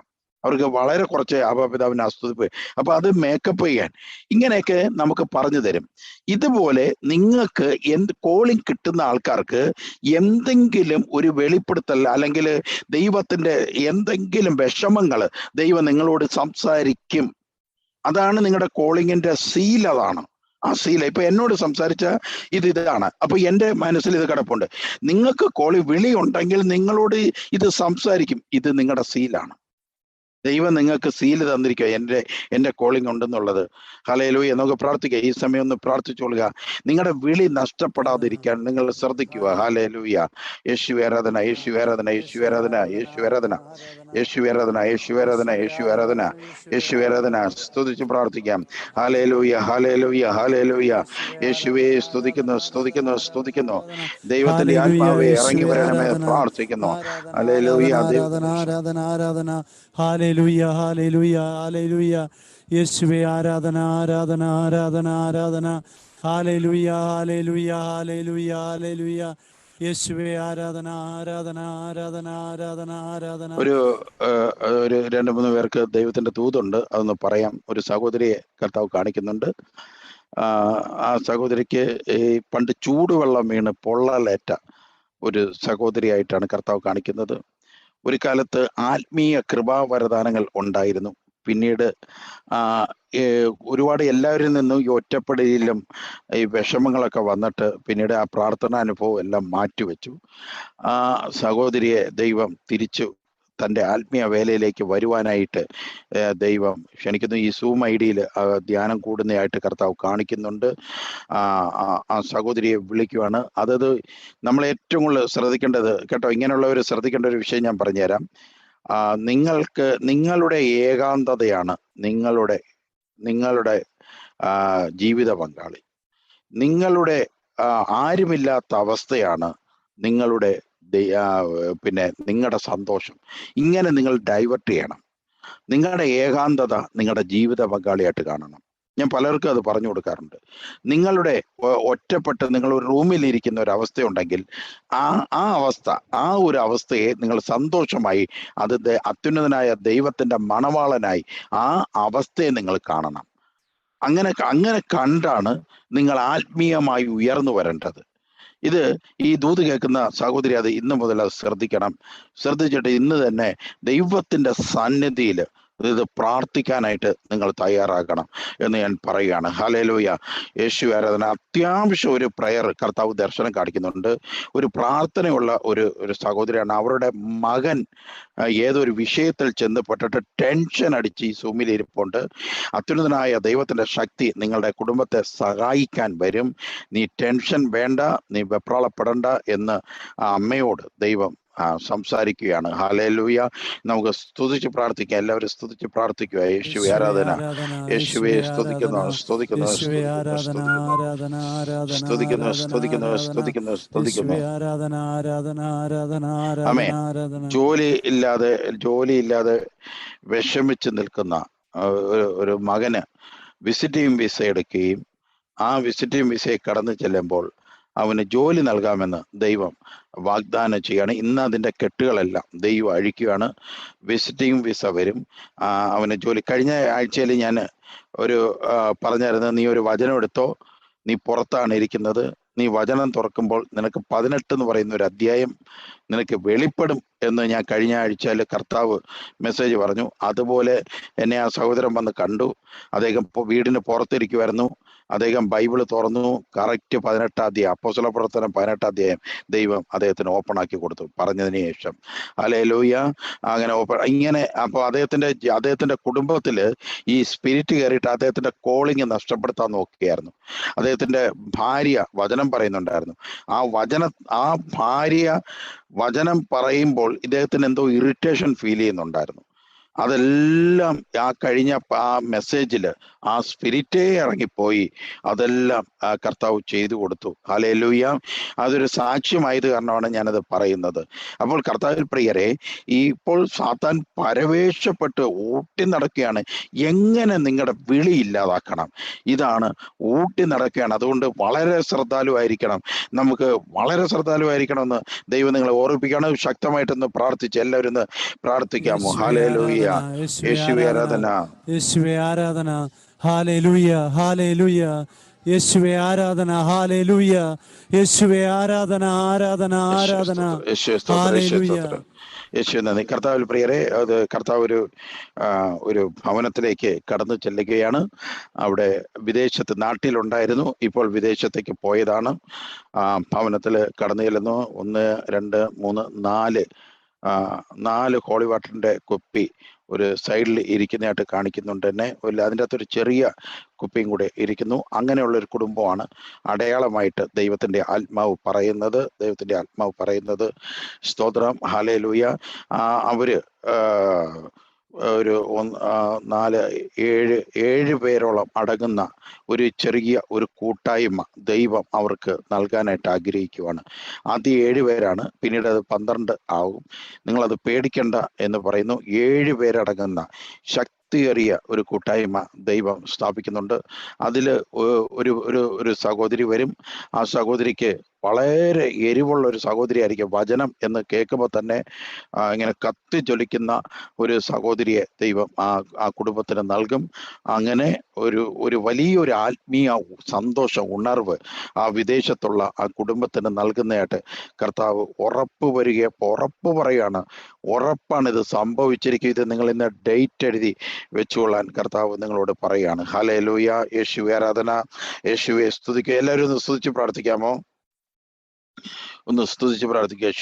അവർക്ക് വളരെ കുറച്ച് അപപിതാവിനെ ആസ്തുതിപ്പ് അപ്പൊ അത് മേക്കപ്പ് ചെയ്യാൻ. ഇങ്ങനെയൊക്കെ നമുക്ക് പറഞ്ഞു തരും. ഇതുപോലെ നിങ്ങൾക്ക് എന്ത് കോളിംഗ് കിട്ടുന്ന ആൾക്കാർക്ക് എന്തെങ്കിലും ഒരു വെളിപ്പെടുത്തൽ അല്ലെങ്കിൽ ദൈവത്തിന്റെ എന്തെങ്കിലും വിഷമങ്ങൾ ദൈവം നിങ്ങളോട് സംസാരിക്കും. അതാണ് നിങ്ങളുടെ കോളിങ്ങിന്റെ സീൽ അതാണ്. ആ സീല ഇപ്പൊ എന്നോട് സംസാരിച്ച ഇത് ഇതാണ്. അപ്പൊ എന്റെ മനസ്സിൽ ഇത് കിടപ്പുണ്ട്. നിങ്ങൾക്ക് കോളി വിളി ഉണ്ടെങ്കിൽ നിങ്ങളോട് ഇത് സംസാരിക്കും. ഇത് നിങ്ങളുടെ സീലാണ് ദൈവം നിങ്ങൾക്ക് സീൽ തന്നിരിക്കുക. എന്റെ എന്റെ കോളിംഗ് ഉണ്ടെന്നുള്ളത്. ഹലയിലൂയ നമുക്ക് പ്രാർത്ഥിക്കുക ഈ സമയം ഒന്ന് പ്രാർത്ഥിച്ചുകൊള്ളുക നിങ്ങളുടെ വിളി നഷ്ടപ്പെടാതിരിക്കാൻ നിങ്ങൾ ശ്രദ്ധിക്കുക. ഹാലയിലൂയ യേശു ആരാധന യേശു ആരാധന യേശു ആരാധന യേശു ആരാധന. യേശു ആരാധന യേശു ആരാധന യേശു ആരാധന യേശു ആരാധന സ്തുതിച്ച് പ്രാർത്ഥിക്കാം. ഹാലയിലൂയ ഹാലേ ഹാലയിലൂയ യേശുവെ സ്തുതിക്കുന്നു സ്തുതിക്കുന്നു സ്തുതിക്കുന്നു. ദൈവത്തിന്റെ ആത്മാവെ ഇറങ്ങി വരണമേ പ്രാർത്ഥിക്കുന്നു. ആരാധന ആരാധന ആരാധന ഹാലേലൂയ ഹാലേലൂയ ഹാലേലൂയ യേശുവേ ആരാധന ആരാധന ആരാധന ആരാധന. ഹാലേലൂയ ഹാലേലൂയ ഹാലേലൂയ ഹാലേലൂയ യേശുവേ ആരാധന ആരാധന ആരാധന ആരാധന ആരാധന. ഒരു ഒരു രണ്ട് മൂന്ന് പേർക്ക് ദൈവത്തിന്റെ തൂതുണ്ട് അതൊന്ന് പറയാം. ഒരു സഹോദരിയെ കർത്താവ് കാണിക്കുന്നുണ്ട്. ആ സഹോദരിക്ക് ഈ പണ്ട് ചൂടുവെള്ളം വീണ് പൊള്ളലേറ്റ ഒരു സഹോദരിയായിട്ടാണ് കർത്താവ് കാണിക്കുന്നത്. ഒരു കാലത്ത് ആത്മീയ കൃപാവരദാനങ്ങൾ ഉണ്ടായിരുന്നു. പിന്നീട് ഒരുപാട് എല്ലാവരിൽ നിന്നും ഈ ഒറ്റപ്പെടലിലും ഈ വിഷമങ്ങളൊക്കെ വന്നിട്ട് പിന്നീട് ആ പ്രാർത്ഥനാ അനുഭവം എല്ലാം മാറ്റിവെച്ചു. ആ സഹോദരിയെ ദൈവം തിരിച്ചു തന്റെ ആത്മീയ വേലയിലേക്ക് വരുവാനായിട്ട് ദൈവം ക്ഷണിക്കുന്നു. ഈ സൂം ഐ ഡിയിൽ ധ്യാനം കൂടുന്നതായിട്ട് കർത്താവ് കാണിക്കുന്നുണ്ട്. ആ സഹോദരിയെ വിളിക്കുവാണ്. അതത് നമ്മൾ ഏറ്റവും കൂടുതൽ ശ്രദ്ധിക്കേണ്ടത് കേട്ടോ ഇങ്ങനെയുള്ളവർ ശ്രദ്ധിക്കേണ്ട ഒരു വിഷയം ഞാൻ പറഞ്ഞുതരാം. നിങ്ങൾക്ക് നിങ്ങളുടെ ഏകാന്തതയാണ് നിങ്ങളുടെ നിങ്ങളുടെ ജീവിത പങ്കാളി. നിങ്ങളുടെ ആരുമില്ലാത്ത അവസ്ഥയാണ് നിങ്ങളുടെ പിന്നെ നിങ്ങളുടെ സന്തോഷം. ഇങ്ങനെ നിങ്ങൾ ഡൈവേർട്ട് ചെയ്യണം. നിങ്ങളുടെ ഏകാന്തത നിങ്ങളുടെ ജീവിത പങ്കാളിയായിട്ട് കാണണം. ഞാൻ പലർക്കും അത് പറഞ്ഞു കൊടുക്കാറുണ്ട്. നിങ്ങളുടെ ഒറ്റപ്പെട്ട് നിങ്ങൾ ഒരു റൂമിൽ ഇരിക്കുന്ന ഒരു അവസ്ഥയുണ്ടെങ്കിൽ ആ ആ അവസ്ഥ ആ ഒരു അവസ്ഥയെ നിങ്ങൾ സന്തോഷമായി അത് അത്യുന്നതനായ ദൈവത്തിന്റെ മണവാളനായി ആ അവസ്ഥയെ നിങ്ങൾ കാണണം. അങ്ങനെ അങ്ങനെ കണ്ടാണ് നിങ്ങൾ ആത്മീയമായി ഉയർന്നു വരേണ്ടത്. ഇത് ഈ ദൂത് കേൾക്കുന്ന സഹോദരി അത് ഇന്ന് മുതൽ അത് ശ്രദ്ധിക്കണം. ശ്രദ്ധിച്ചിട്ട് ഇന്ന് തന്നെ ദൈവത്തിന്റെ സന്നിധിയിൽ ഇത് പ്രാർത്ഥിക്കാനായിട്ട് നിങ്ങൾ തയ്യാറാക്കണം എന്ന് ഞാൻ പറയുകയാണ്. ഹലേലൂയ യേശു ആരാധന. അത്യാവശ്യം ഒരു പ്രയർ കർത്താവ് ദർശനം കാണിക്കുന്നുണ്ട്. ഒരു പ്രാർത്ഥനയുള്ള ഒരു ഒരു സഹോദരിയാണ്. അവരുടെ മകൻ ഏതൊരു വിഷയത്തിൽ ചെന്ന് പെട്ടിട്ട് ടെൻഷൻ അടിച്ച് ഈ സൂമിൽ ഇരിപ്പുണ്ട്. അത്യുന്നതനായ ദൈവത്തിന്റെ ശക്തി നിങ്ങളുടെ കുടുംബത്തെ സഹായിക്കാൻ വരും. നീ ടെൻഷൻ വേണ്ട നീ വെപ്രാളപ്പെടണ്ട എന്ന് ആ അമ്മയോട് ദൈവം സംസാരിക്കുകയാണ്. ഹാലേലൂയ നമുക്ക് സ്തുതിച്ച് പ്രാർത്ഥിക്കാം. എല്ലാവരും സ്തുതിച്ച് പ്രാർത്ഥിക്കുക. യേശു ആരാധന. യേശുവെ സ്തുതിക്കുന്നു സ്തുതിക്കുന്നു സ്തുതിക്കുന്നു സ്തുതിക്കുന്നു. സ്തുതിക്കുന്നു സ്തുതിക്കുന്നു അമേ ജോലി ഇല്ലാതെ ജോലി ഇല്ലാതെ വിഷമിച്ച് നിൽക്കുന്ന ഒരു മകന് വിസിറ്റിംഗ് വിസ എടുക്കുകയും ആ വിസിറ്റിംഗ് വിസയെ കടന്നു ചെല്ലുമ്പോൾ അവന് ജോലി നൽകാമെന്ന് ദൈവം വാഗ്ദാനം ചെയ്യുകയാണ്. ഇന്ന് അതിന്റെ കെട്ടുകളെല്ലാം ദൈവം അഴിക്കുകയാണ്. വിസിറ്റിംഗ് വിസ വരും. അവന് ജോലി. കഴിഞ്ഞ ആഴ്ചയിൽ ഞാൻ ഒരു പറഞ്ഞായിരുന്നു നീ ഒരു വചനം എടുത്തോ? നീ പുറത്താണ് ഇരിക്കുന്നത്. നീ വചനം തുറക്കുമ്പോൾ നിനക്ക് പതിനെട്ട് എന്ന് പറയുന്ന ഒരു അധ്യായം നിനക്ക് വെളിപ്പെടും എന്ന് ഞാൻ കഴിഞ്ഞ ആഴ്ചയിൽ കർത്താവ് മെസ്സേജ് പറഞ്ഞു. അതുപോലെ എന്നെ ആ സഹോദരൻ വന്ന് കണ്ടു. അദ്ദേഹം വീടിന് പുറത്തിരിക്കുമായിരുന്നു അദ്ദേഹം ബൈബിൾ തുറന്നു. കറക്റ്റ് പതിനെട്ടാം അധ്യായം അപ്പോസല പ്രവർത്തനം പതിനെട്ടാം അധ്യായം ദൈവം അദ്ദേഹത്തിന് ഓപ്പൺ ആക്കി കൊടുത്തു പറഞ്ഞതിന് ശേഷം. അല്ലെ ലൂയ അങ്ങനെ ഓപ്പൺ ഇങ്ങനെ അപ്പൊ അദ്ദേഹത്തിന്റെ അദ്ദേഹത്തിന്റെ കുടുംബത്തിൽ ഈ സ്പിരിറ്റ് കയറിയിട്ട് അദ്ദേഹത്തിന്റെ കോളിങ് നഷ്ടപ്പെടുത്താൻ നോക്കുകയായിരുന്നു. അദ്ദേഹത്തിന്റെ ഭാര്യ വചനം പറയുന്നുണ്ടായിരുന്നു. ആ വചന ആ ഭാര്യ വചനം പറയുമ്പോൾ ഇദ്ദേഹത്തിന് എന്തോ ഇറിറ്റേഷൻ ഫീൽ ചെയ്യുന്നുണ്ടായിരുന്നു. അതെല്ലാം ആ കഴിഞ്ഞ ആ മെസ്സേജിൽ ആ സ്പിരിറ്റേ ഇറങ്ങിപ്പോയി. അതെല്ലാം കർത്താവ് ചെയ്തു കൊടുത്തു. ഹാലേലൂയ അതൊരു സാക്ഷ്യമായത് കാരണമാണ് ഞാനത് പറയുന്നത്. അപ്പോൾ കർത്താവിൽ പ്രിയരെ ഈ ഇപ്പോൾ സാത്താൻ പരവേശപ്പെട്ട് ഊട്ടി നടക്കുകയാണ്. എങ്ങനെ നിങ്ങളുടെ വിളി ഇല്ലാതാക്കണം? ഇതാണ് ഊട്ടി നടക്കുകയാണ്. അതുകൊണ്ട് വളരെ ശ്രദ്ധാലുവായിരിക്കണം. നമുക്ക് വളരെ ശ്രദ്ധാലുവായിരിക്കണമെന്ന് ദൈവം നിങ്ങളെ ഓർമ്മിപ്പിക്കണം ശക്തമായിട്ടൊന്ന് പ്രാർത്ഥിച്ച് എല്ലാവരും ഒന്ന് പ്രാർത്ഥിക്കാമോ? യേശുവേ യേശു ആരാധന, യേശുവേ ആരാധന, ഹാലേലൂയ ഹാലേലൂയ യേശുവേ ആരാധന ഹാലേലൂയ യേശുവേ ആരാധന ആരാധന ആരാധന നന്ദി. കർത്താവിൽ പ്രിയരെ അത് കർത്താവ് ഒരു ഒരു ഭവനത്തിലേക്ക് കടന്നു ചെല്ലുകയാണ്. അവിടെ വിദേശത്ത് നാട്ടിലുണ്ടായിരുന്നു. ഇപ്പോൾ വിദേശത്തേക്ക് പോയതാണ്. ആ ഭവനത്തിൽ കടന്നു ചെല്ലുന്നു. ഒന്ന് രണ്ട് മൂന്ന് നാല്. നാല് ഹോളി വാട്ടറിന്റെ കുപ്പി ഒരു സൈഡിൽ ഇരിക്കുന്നതായിട്ട് കാണിക്കുന്നുണ്ട് തന്നെ ഒരു അതിന്റെ അകത്തൊരു ചെറിയ കുപ്പിയും കൂടെ ഇരിക്കുന്നു. അങ്ങനെയുള്ള ഒരു കുടുംബമാണ് അടയാളമായിട്ട് ദൈവത്തിന്റെ ആത്മാവ് പറയുന്നത്. ദൈവത്തിന്റെ ആത്മാവ് പറയുന്നത് സ്തോത്രം. ആ അവർ ആ, ഒരു നാല് ഏഴ് ഏഴ് പേരോളം അടങ്ങുന്ന ഒരു ചെറിയ ഒരു കൂട്ടായ്മ ദൈവം അവർക്ക് നൽകാനായിട്ട് ആഗ്രഹിക്കുവാണ്. ആദ്യം ഏഴ് പേരാണ് പിന്നീട് അത് പന്ത്രണ്ട് ആവും. നിങ്ങളത് പേടിക്കണ്ട എന്ന് പറയുന്നു. ഏഴ് പേരടങ്ങുന്ന ശക്തിയേറിയ ഒരു കൂട്ടായ്മ ദൈവം സ്ഥാപിക്കുന്നുണ്ട്. അതിൽ ഒരു ഒരു ഒരു സഹോദരി വരും. ആ സഹോദരിക്ക് വളരെ എരിവുള്ള ഒരു സഹോദരി ആയിരിക്കും വചനം എന്ന് കേൾക്കുമ്പോൾ തന്നെ ഇങ്ങനെ കത്തി ജ്വലിക്കുന്ന ഒരു സഹോദരിയെ ദൈവം ആ ആ കുടുംബത്തിന് നൽകും. അങ്ങനെ ഒരു ഒരു വലിയൊരു ആത്മീയ സന്തോഷം ഉണർവ് ആ വിദേശത്തുള്ള ആ കുടുംബത്തിന് നൽകുന്നതായിട്ട് കർത്താവ് ഉറപ്പ് വരിക ഉറപ്പ് പറയാണ് ഉറപ്പാണ് ഇത് സംഭവിച്ചിരിക്കും. ഇത് നിങ്ങൾ ഇന്ന് ഡേറ്റ് എഴുതി വെച്ചുകൊള്ളാൻ കർത്താവ് നിങ്ങളോട് പറയാണ് ഹലേ ലൂയ യേശു ആരാധന. യേശുവെ സ്തുതിക്കുക എല്ലാവരും ഒന്ന് സ്തുതിച്ച് പ്രാർത്ഥിക്കാമോ? ഒന്ന് സ്തുതിച്ച് പ്രാർത്ഥിക്കുക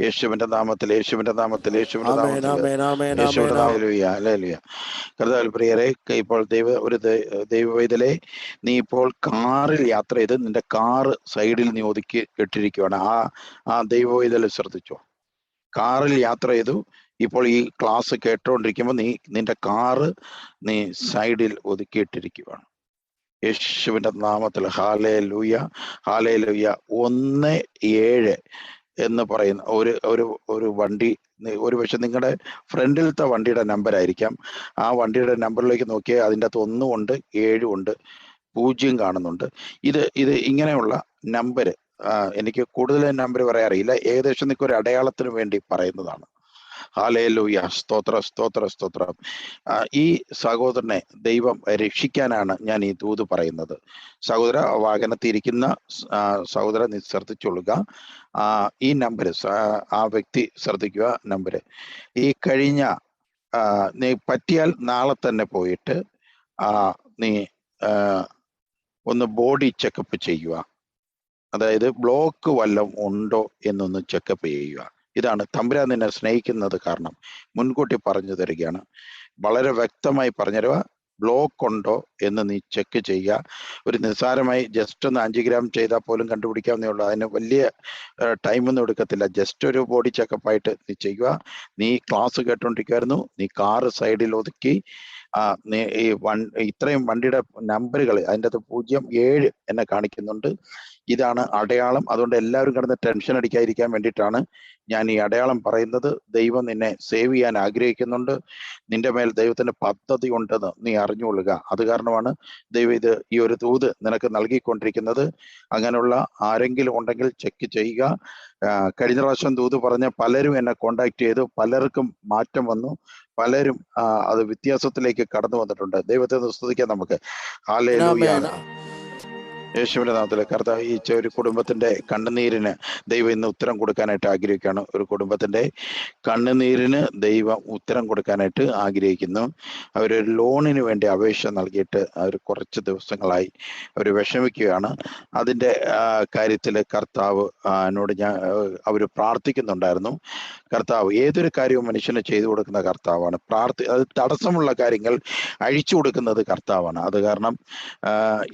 യേശുവിന്റെ നാമത്തിൽ യേശുവിന്റെ നാമത്തിൽ യേശുവിന്റെ നാമത്തിൽ. യേശുവിന്റെ നാമത്തിൽ കർത്താവ് പ്രിയരെ ഇപ്പോൾ ദൈവ ഒരു ദൈവ ദൈവവൈതലെ നീ ഇപ്പോൾ കാറിൽ യാത്ര ചെയ്ത് നിന്റെ കാറ് സൈഡിൽ നീ ഒതുക്കി ഇട്ടിരിക്കുകയാണ് ആ ആ ദൈവ ദൈവവൈതലെ ശ്രദ്ധിച്ചോ. കാറിൽ യാത്ര ചെയ്തു. ഇപ്പോൾ ഈ ക്ലാസ് കേട്ടോണ്ടിരിക്കുമ്പോൾ നീ നിന്റെ കാറ് നീ സൈഡിൽ ഒതുക്കിയിട്ടിരിക്കുകയാണ് യേശുവിന്റെ നാമത്തിൽ. ഹാലേ ലൂയ ഹാലേ ലൂയ ഒന്ന് ഏഴ് എന്ന് പറയുന്ന ഒരു ഒരു ഒരു വണ്ടി. ഒരു പക്ഷെ നിങ്ങളുടെ ഫ്രണ്ടിലത്തെ വണ്ടിയുടെ നമ്പർ ആയിരിക്കാം. ആ വണ്ടിയുടെ നമ്പറിലേക്ക് നോക്കിയാൽ അതിന്റെ അകത്ത് ഒന്നും ഉണ്ട് ഏഴും ഉണ്ട് പൂജ്യം കാണുന്നുണ്ട്. ഇത് ഇത് ഇങ്ങനെയുള്ള നമ്പർ എനിക്ക് കൂടുതൽ നമ്പർ പറയാൻ അറിയില്ല. ഏകദേശം നിങ്ങൾക്ക് ഒരു അടയാളത്തിന് വേണ്ടി പറയുന്നതാണ്. ഹാലേലൂയ സ്തോത്ര സ്തോത്ര സ്തോത്രം. ഈ സഹോദരനെ ദൈവം രക്ഷിക്കാനാണ് ഞാൻ ഈ ദൂത് പറയുന്നത്. സഹോദര വാഹനത്തിരിക്കുന്ന സഹോദര നീ ശ്രദ്ധിച്ചൊള്ളുക. ഈ നമ്പർ ആ വ്യക്തി ശ്രദ്ധിക്കുക നമ്പർ ഈ കഴിഞ്ഞ നീ പറ്റിയാൽ നാളെ തന്നെ പോയിട്ട് ആ, നീ ഒന്ന് ബോഡി ചെക്കപ്പ് ചെയ്യുക. അതായത് ബ്ലോക്ക് വല്ലതും ഉണ്ടോ എന്നൊന്ന് ചെക്കപ്പ് ചെയ്യുക. ഇതാണ് തമ്പുരാൻ നിന്നെ സ്നേഹിക്കുന്നത് കാരണം. മുൻകൂട്ടി പറഞ്ഞു തരികയാണ്. വളരെ വ്യക്തമായി പറഞ്ഞുതരുക ബ്ലോക്ക് ഉണ്ടോ എന്ന് നീ ചെക്ക് ചെയ്യുക. ഒരു നിസ്സാരമായി ജസ്റ്റ് ഒന്ന് അഞ്ച് ഗ്രാം ചെയ്താൽ പോലും കണ്ടുപിടിക്കാവുന്നേ ഉള്ളൂ. അതിന് വലിയ ടൈമൊന്നും എടുക്കത്തില്ല. ജസ്റ്റ് ഒരു ബോഡി ചെക്കപ്പ് ആയിട്ട് നീ ചെയ്യുക. നീ ക്ലാസ് കേട്ടോണ്ടിരിക്കുമായിരുന്നു നീ കാറ് സൈഡിൽ ഒതുക്കി. ആ ഈ വൺ ഇത്രയും വണ്ടിയുടെ നമ്പറുകൾ അതിന്റെ അകത്ത് പൂജ്യം ഏഴ് എന്നെ കാണിക്കുന്നുണ്ട്. ഇതാണ് അടയാളം. അതുകൊണ്ട് എല്ലാവരും കിടന്ന് ടെൻഷൻ അടിക്കാതിരിക്കാൻ വേണ്ടിയിട്ടാണ് ഞാൻ ഈ അടയാളം പറയുന്നത്. ദൈവം നിന്നെ സേവ് ചെയ്യാൻ ആഗ്രഹിക്കുന്നുണ്ട്. നിന്റെ മേൽ ദൈവത്തിന്റെ പദ്ധതി ഉണ്ടെന്ന് നീ അറിഞ്ഞുകൊള്ളുക. അത് കാരണമാണ് ദൈവം ഇത് ഈ ഒരു തൂത് നിനക്ക് നൽകിക്കൊണ്ടിരിക്കുന്നത്. അങ്ങനെയുള്ള ആരെങ്കിലും ഉണ്ടെങ്കിൽ ചെക്ക് ചെയ്യുക. കഴിഞ്ഞ പ്രാവശ്യം തൂത് പറഞ്ഞ പലരും എന്നെ കോണ്ടാക്ട് ചെയ്തു. പലർക്കും മാറ്റം വന്നു. പലരും അത് വ്യത്യാസത്തിലേക്ക് കടന്നു വന്നിട്ടുണ്ട്. ദൈവത്തെ സ്തുതിക്കാം നമുക്ക്. ഹാലേലൂയ ആമേൻ യേശുവിന്റെ നാമത്തിലെ കർത്താവ് ഈ ഒരു കുടുംബത്തിന്റെ കണ്ണുനീരിന് ദൈവം ഇന്ന് ഉത്തരം കൊടുക്കാനായിട്ട് ആഗ്രഹിക്കുകയാണ്. ഒരു കുടുംബത്തിന്റെ കണ്ണുനീരിന് ദൈവം ഉത്തരം കൊടുക്കാനായിട്ട് ആഗ്രഹിക്കുന്നു. അവർ ലോണിന് വേണ്ടി അപേക്ഷ നൽകിയിട്ട് അവർ കുറച്ച് ദിവസങ്ങളായി അവർ വിഷമിക്കുകയാണ്. അതിന്റെ കാര്യത്തിൽ കർത്താവ് എന്നോട് ഞാൻ അവർ പ്രാർത്ഥിക്കുന്നുണ്ടായിരുന്നു. കർത്താവ് ഏതൊരു കാര്യവും മനുഷ്യന് ചെയ്തു കൊടുക്കുന്ന കർത്താവാണ്. പ്രാർത്ഥി അത് തടസ്സമുള്ള കാര്യങ്ങൾ അഴിച്ചു കൊടുക്കുന്നത് കർത്താവാണ്. അത് കാരണം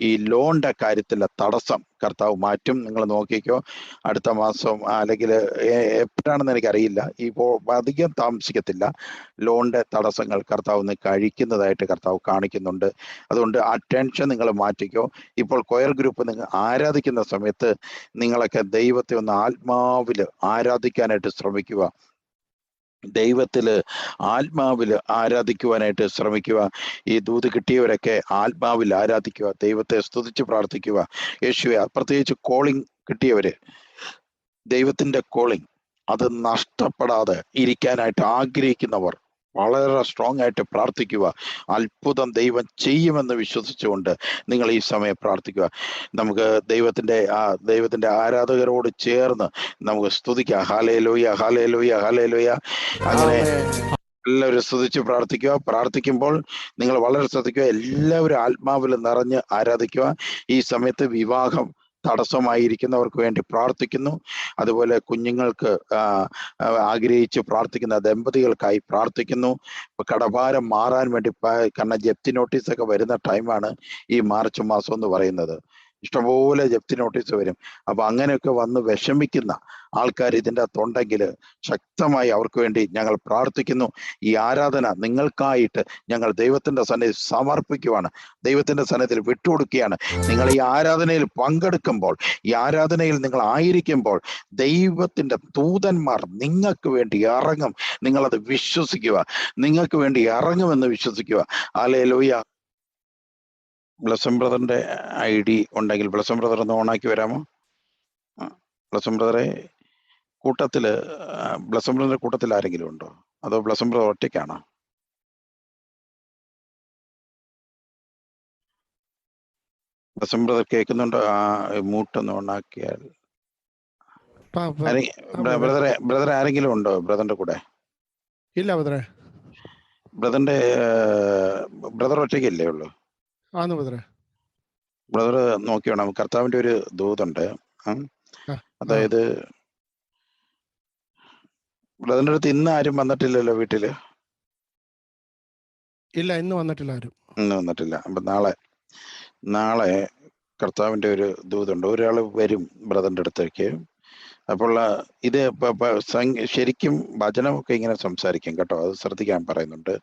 ഈ ലോണിന്റെ കാര്യത്തിൽ കാര്യത്തിലെ തടസ്സം കർത്താവ് മാറ്റും. നിങ്ങൾ നോക്കിക്കോ അടുത്ത മാസം അല്ലെങ്കിൽ എപ്പോഴാണെന്ന് എനിക്കറിയില്ല. ഇപ്പോൾ അധികം താമസിക്കത്തില്ല. ലോണിന്റെ തടസ്സങ്ങൾ കർത്താവ് ഒന്ന് കഴിക്കുന്നതായിട്ട് കർത്താവ് കാണിക്കുന്നുണ്ട്. അതുകൊണ്ട് ആ ടെൻഷൻ നിങ്ങൾ മാറ്റിക്കോ. ഇപ്പോൾ കൊയർ ഗ്രൂപ്പ് നിങ്ങൾ ആരാധിക്കുന്ന സമയത്ത് നിങ്ങളൊക്കെ ദൈവത്തെ ഒന്ന് ആത്മാവിൽ ആരാധിക്കാനായിട്ട് ശ്രമിക്കുക. ദൈവത്തിൽ ആത്മാവിൽ ആരാധിക്കുവാനായിട്ട് ശ്രമിക്കുക. ഈ ദൂത് കിട്ടിയവരൊക്കെ ആത്മാവിൽ ആരാധിക്കുക. ദൈവത്തെ സ്തുതിച്ച് പ്രാർത്ഥിക്കുക. യേശുവെ പ്രത്യേകിച്ച് കോളിംഗ് കിട്ടിയവര് ദൈവത്തിന്റെ കോളിംഗ് അത് നഷ്ടപ്പെടാതെ ഇരിക്കാനായിട്ട് ആഗ്രഹിക്കുന്നവർ വളരെ സ്ട്രോങ് ആയിട്ട് പ്രാർത്ഥിക്കുക. അത്ഭുതം ദൈവം ചെയ്യുമെന്ന് വിശ്വസിച്ചുകൊണ്ട് നിങ്ങൾ ഈ സമയം പ്രാർത്ഥിക്കുക. നമുക്ക് ദൈവത്തിന്റെ ആ ദൈവത്തിന്റെ ആരാധകരോട് ചേർന്ന് നമുക്ക് സ്തുതിക്കാം. ഹാലേ ലോയ ഹാലേ ലോയ ഹാലേ ലോയ അങ്ങനെ എല്ലാവരും സ്തുതിച്ച് പ്രാർത്ഥിക്കുക. പ്രാർത്ഥിക്കുമ്പോൾ നിങ്ങൾ വളരെ ശ്രദ്ധിക്കുക. എല്ലാവരും ആത്മാവിൽ നിറഞ്ഞ് ആരാധിക്കുക. ഈ സമയത്ത് വിവാഹം തടസ്സമായിരിക്കുന്നവർക്ക് വേണ്ടി പ്രാർത്ഥിക്കുന്നു. അതുപോലെ കുഞ്ഞുങ്ങൾക്ക് ആഗ്രഹിച്ച് പ്രാർത്ഥിക്കുന്ന ദമ്പതികൾക്കായി പ്രാർത്ഥിക്കുന്നു. കടഭാരം മാറാൻ വേണ്ടി കാരണം ജപ്തി നോട്ടീസ് ഒക്കെ വരുന്ന ടൈമാണ് ഈ മാർച്ച് മാസം എന്ന് പറയുന്നത്. ഇഷ്ടംപോലെ ജപ്തി നോട്ടീസ് വരും. അപ്പൊ അങ്ങനെയൊക്കെ വന്ന് വിഷമിക്കുന്ന ആൾക്കാർ ഇതിന്റെ അകത്തുണ്ടെങ്കിൽ ശക്തമായി അവർക്ക് വേണ്ടി ഞങ്ങൾ പ്രാർത്ഥിക്കുന്നു. ഈ ആരാധന നിങ്ങൾക്കായിട്ട് ഞങ്ങൾ ദൈവത്തിന്റെ സന്നിധി സമർപ്പിക്കുവാണ്. ദൈവത്തിന്റെ സന്നിധിയിൽ വിട്ടുകൊടുക്കുകയാണ്. നിങ്ങൾ ഈ ആരാധനയിൽ പങ്കെടുക്കുമ്പോൾ ഈ ആരാധനയിൽ നിങ്ങൾ ആയിരിക്കുമ്പോൾ ദൈവത്തിന്റെ ദൂതന്മാർ നിങ്ങൾക്ക് വേണ്ടി ഇറങ്ങും. നിങ്ങളത് വിശ്വസിക്കുക. നിങ്ങൾക്ക് വേണ്ടി ഇറങ്ങുമെന്ന് വിശ്വസിക്കുക. അല്ലെ ലോയ്യ ബ്ലസം ബ്രദറിന്റെ ഐ ഡി ഉണ്ടെങ്കിൽ ബ്ലസം ബ്രദർ ഒന്ന് ഓണാക്കി വരാമോ? ബ്ലസം ബ്രദറെ കൂട്ടത്തിൽ ബ്ലസം ബ്രദറിന്റെ കൂട്ടത്തിൽ ആരെങ്കിലും ഉണ്ടോ? അതോ ബ്ലസം ബ്രദർ ഒറ്റയ്ക്കാണോ? ബ്ലസം ബ്രദർ കേൾക്കുന്നുണ്ടോ? ആ മൂട്ടൊന്ന് ഓണാക്കിയാൽ. ബ്രദറെ ബ്രദർ ആരെങ്കിലും ഉണ്ടോ ബ്രദറിന്റെ കൂടെ? ഇല്ല ബ്രദറെ. ബ്രദറിന്റെ ബ്രദർ ഒറ്റയ്ക്കല്ലേ ഉള്ളൂ? ആന്ന് ബ്രദറെ ബ്രദർ നോക്കിയോണം. കർത്താവിന്റെ ഒരു ദൂതുണ്ട്. അതായത് ബ്രദറിന്റെ അടുത്ത് ഇന്ന് ആരും വന്നിട്ടില്ലല്ലോ വീട്ടിൽ? ഇല്ല ഇന്ന് വന്നിട്ടില്ല ആരും. ഇന്ന് വന്നിട്ടില്ല. അപ്പൊ നാളെ നാളെ കർത്താവിന്റെ ഒരു ദൂതുണ്ട്. ഒരാൾ വരും ബ്രദറിന്റെ അടുത്തേക്ക്. അപ്പോൾ ഇത് ശരിക്കും വചനമൊക്കെ ഇങ്ങനെ സംസാരിക്കും കേട്ടോ. അത് ശ്രദ്ധിക്കാൻ പറയുന്നുണ്ട്.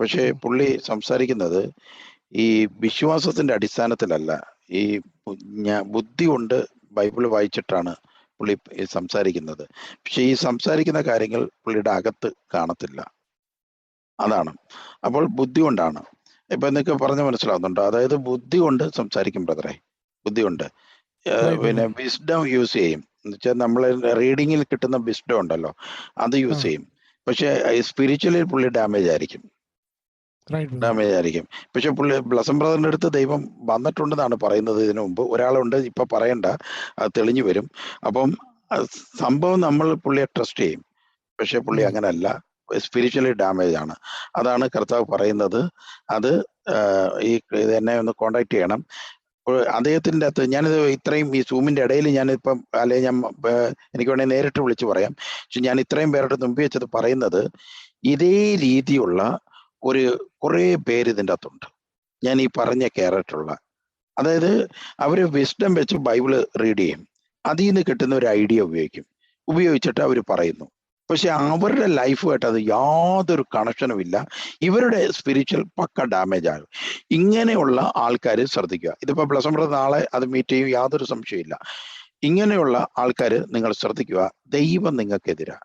പക്ഷേ പുള്ളി സംസാരിക്കുന്നത് ഈ വിശ്വാസത്തിന്റെ അടിസ്ഥാനത്തിലല്ല ഈ ബുദ്ധി കൊണ്ട് ബൈബിൾ വായിച്ചിട്ടാണ് പുള്ളി സംസാരിക്കുന്നത്. പക്ഷെ ഈ സംസാരിക്കുന്ന കാര്യങ്ങൾ പുള്ളിയുടെ അകത്ത് കാണത്തില്ല. അതാണ്. അപ്പോൾ ബുദ്ധി കൊണ്ടാണ് ഇപ്പൊ നിങ്ങൾക്ക് പറഞ്ഞു മനസ്സിലാവുന്നുണ്ടോ? അതായത് ബുദ്ധി കൊണ്ട് സംസാരിക്കും ബ്രദറെ. ബുദ്ധി കൊണ്ട് പിന്നെ വിസ്ഡം യൂസ് ചെയ്യും. എന്നുവെച്ചാൽ നമ്മൾ റീഡിങ്ങിൽ കിട്ടുന്ന വിസ്ഡം ഉണ്ടല്ലോ അത് യൂസ്. ചെയ്യും. പക്ഷെ സ്പിരിച്വലി പുള്ളി ഡാമേജ് ആയിരിക്കും. ഡാമേജ് ആയിരിക്കും പക്ഷെ പുള്ളി ബ്ലസം ബ്രദറിന്റെ അടുത്ത് ദൈവം വന്നിട്ടുണ്ടെന്നാണ് പറയുന്നത് ഇതിനു മുമ്പ്. ഒരാളുണ്ട് ഇപ്പൊ പറയണ്ട അത് തെളിഞ്ഞു വരും. അപ്പം സംഭവം നമ്മൾ പുള്ളിയെ ട്രസ്റ്റ് ചെയ്യും. പക്ഷെ പുള്ളി അങ്ങനല്ല. സ്പിരിച്വലി ഡാമേജ് ആണ്. അതാണ് കർത്താവ് പറയുന്നത്. അത് ഈ എന്നെ ഒന്ന് കോണ്ടാക്ട് ചെയ്യണം. അദ്ദേഹത്തിന്റെ അകത്ത് ഞാനിത് ഇത്രയും ഈ സൂമിന്റെ ഇടയിൽ ഞാനിപ്പം അല്ലെ ഞാൻ എനിക്ക് വേണമെങ്കിൽ നേരിട്ട് വിളിച്ചു പറയാം. പക്ഷെ ഞാൻ ഇത്രയും പേരുടെ മുമ്പ് വെച്ചത് പറയുന്നത് ഇതേ രീതിയുള്ള ഒരു കുറേ പേര് ഇതിന്റെ അകത്തുണ്ട്. ഞാൻ ഈ പറഞ്ഞ കയറിയിട്ടുള്ള അതായത് അവർ വിസ്ഡം വെച്ച് ബൈബിൾ റീഡ് ചെയ്യും. അതിൽ നിന്ന് കിട്ടുന്ന ഒരു ഐഡിയ ഉപയോഗിക്കും. ഉപയോഗിച്ചിട്ട് അവർ പറയുന്നു. പക്ഷെ അവരുടെ ലൈഫുമായിട്ട് അത് യാതൊരു കണക്ഷനും ഇല്ല. ഇവരുടെ സ്പിരിച്വൽ പക്ക ഡാമേജ് ആകും. ഇങ്ങനെയുള്ള ആൾക്കാർ ശ്രദ്ധിക്കുക. ഇതിപ്പോൾ ബ്ലസം ബ്രദർ നാളെ അത് മീറ്റ് ചെയ്യും യാതൊരു സംശയമില്ല ഇങ്ങനെയുള്ള ആൾക്കാർ നിങ്ങൾ ശ്രദ്ധിക്കുക. ദൈവം നിങ്ങൾക്കെതിരാ.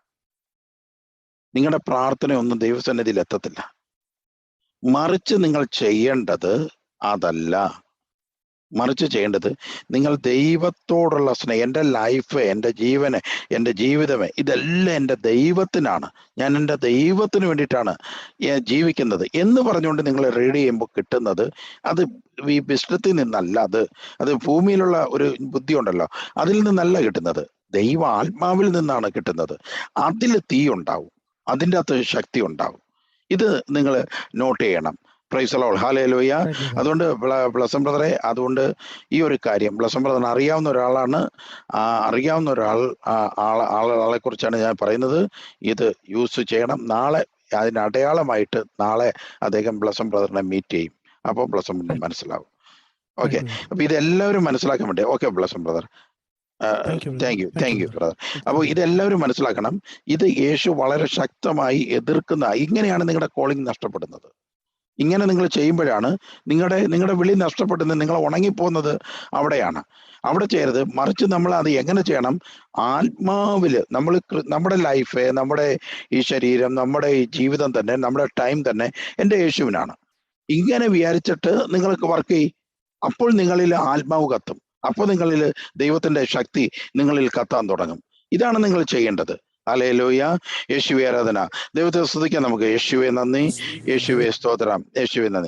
നിങ്ങളുടെ പ്രാർത്ഥനയൊന്നും ദൈവസന്നിധിയിൽ എത്തത്തില്ല. മറിച്ച് നിങ്ങൾ ചെയ്യേണ്ടത് അതല്ല. മറിച്ച് ചെയ്യേണ്ടത് നിങ്ങൾ ദൈവത്തോടുള്ള സ്നേഹം എന്റെ ലൈഫ് എന്റെ ജീവന് എന്റെ ജീവിതമേ ഇതെല്ലാം എന്റെ ദൈവത്തിനാണ്. ഞാൻ എന്റെ ദൈവത്തിന് വേണ്ടിയിട്ടാണ് ജീവിക്കുന്നത്. എന്ന് പറഞ്ഞുകൊണ്ട് നിങ്ങൾ റീഡ് ചെയ്യുമ്പോൾ കിട്ടുന്നത് അത് ഈ വിഷ്ണത്തിൽ നിന്നല്ല അത്. അത് ഭൂമിയിലുള്ള ഒരു ബുദ്ധി ഉണ്ടല്ലോ. അതിൽ നിന്നല്ല കിട്ടുന്നത്. ദൈവ ആത്മാവിൽ നിന്നാണ് കിട്ടുന്നത്. അതിൽ തീ ഉണ്ടാവും. അതിന്റെ അകത്ത് ശക്തി ഉണ്ടാവും. ഇത് നിങ്ങൾ നോട്ട് ചെയ്യണം. പ്രൈസലോൾ ഹാലേ ലോയ്യ അതുകൊണ്ട് ബ്ല- ബ്ലസം ബ്രദറെ അതുകൊണ്ട് ഈ ഒരു കാര്യം ബ്ലസം ബ്രദറിന് അറിയാവുന്ന ഒരാളാണ്. അറിയാവുന്ന ഒരാൾ ആളെ കുറിച്ചാണ് ഞാൻ പറയുന്നത്. ഇത് യൂസ് ചെയ്യണം. നാളെ അതിന് അടയാളമായിട്ട് നാളെ അദ്ദേഹം ബ്ലസം ബ്രദറിനെ മീറ്റ് ചെയ്യും. അപ്പോൾ ബ്ലസം മനസ്സിലാവും. ഓക്കെ അപ്പൊ ഇതെല്ലാവരും മനസ്സിലാക്കാൻ വേണ്ടി okay blossom brother. Thank you thank you brother അപ്പോൾ ഇതെല്ലാവരും മനസ്സിലാക്കണം ഇത് യേശു വളരെ ശക്തമായി എതിർക്കുന്ന ഇങ്ങനെയാണ് നിങ്ങളുടെ കോളിംഗ് നഷ്ടപ്പെടുന്നത്. ഇങ്ങനെ നിങ്ങൾ ചെയ്യുമ്പോഴാണ് നിങ്ങളുടെ നിങ്ങളുടെ വിളി നഷ്ടപ്പെടുന്നത് നിങ്ങൾ ഉണങ്ങിപ്പോകുന്നത് അവിടെയാണ്. അവിടെ ചെയ്യരുത് മറിച്ച് നമ്മൾ അത് എങ്ങനെ ചെയ്യണം? ആത്മാവിൽ നമ്മൾ നമ്മുടെ ലൈഫ് നമ്മുടെ ഈ ശരീരം നമ്മുടെ ഈ ജീവിതം തന്നെ നമ്മുടെ ടൈം തന്നെ എന്റെ യേശുവിനാണ്. ഇങ്ങനെ വിചാരിച്ചിട്ട് നിങ്ങൾക്ക് വർക്ക് ചെയ്യും. അപ്പോൾ നിങ്ങളിൽ ആത്മാവ് കത്തും. അപ്പോൾ നിങ്ങളിൽ ദൈവത്തിന്റെ ശക്തി നിങ്ങളിൽ കത്താൻ തുടങ്ങും. ഇതാണ് നിങ്ങൾ ചെയ്യേണ്ടത്. അലയിലോയ യേശുവെ ആരാധന. ദൈവത്തെ സ്തുതിക്കാൻ നമുക്ക്. യേശുവെ നന്ദി. യേശുവെ സ്തോത്രം. യേശുവെ നന്ദി.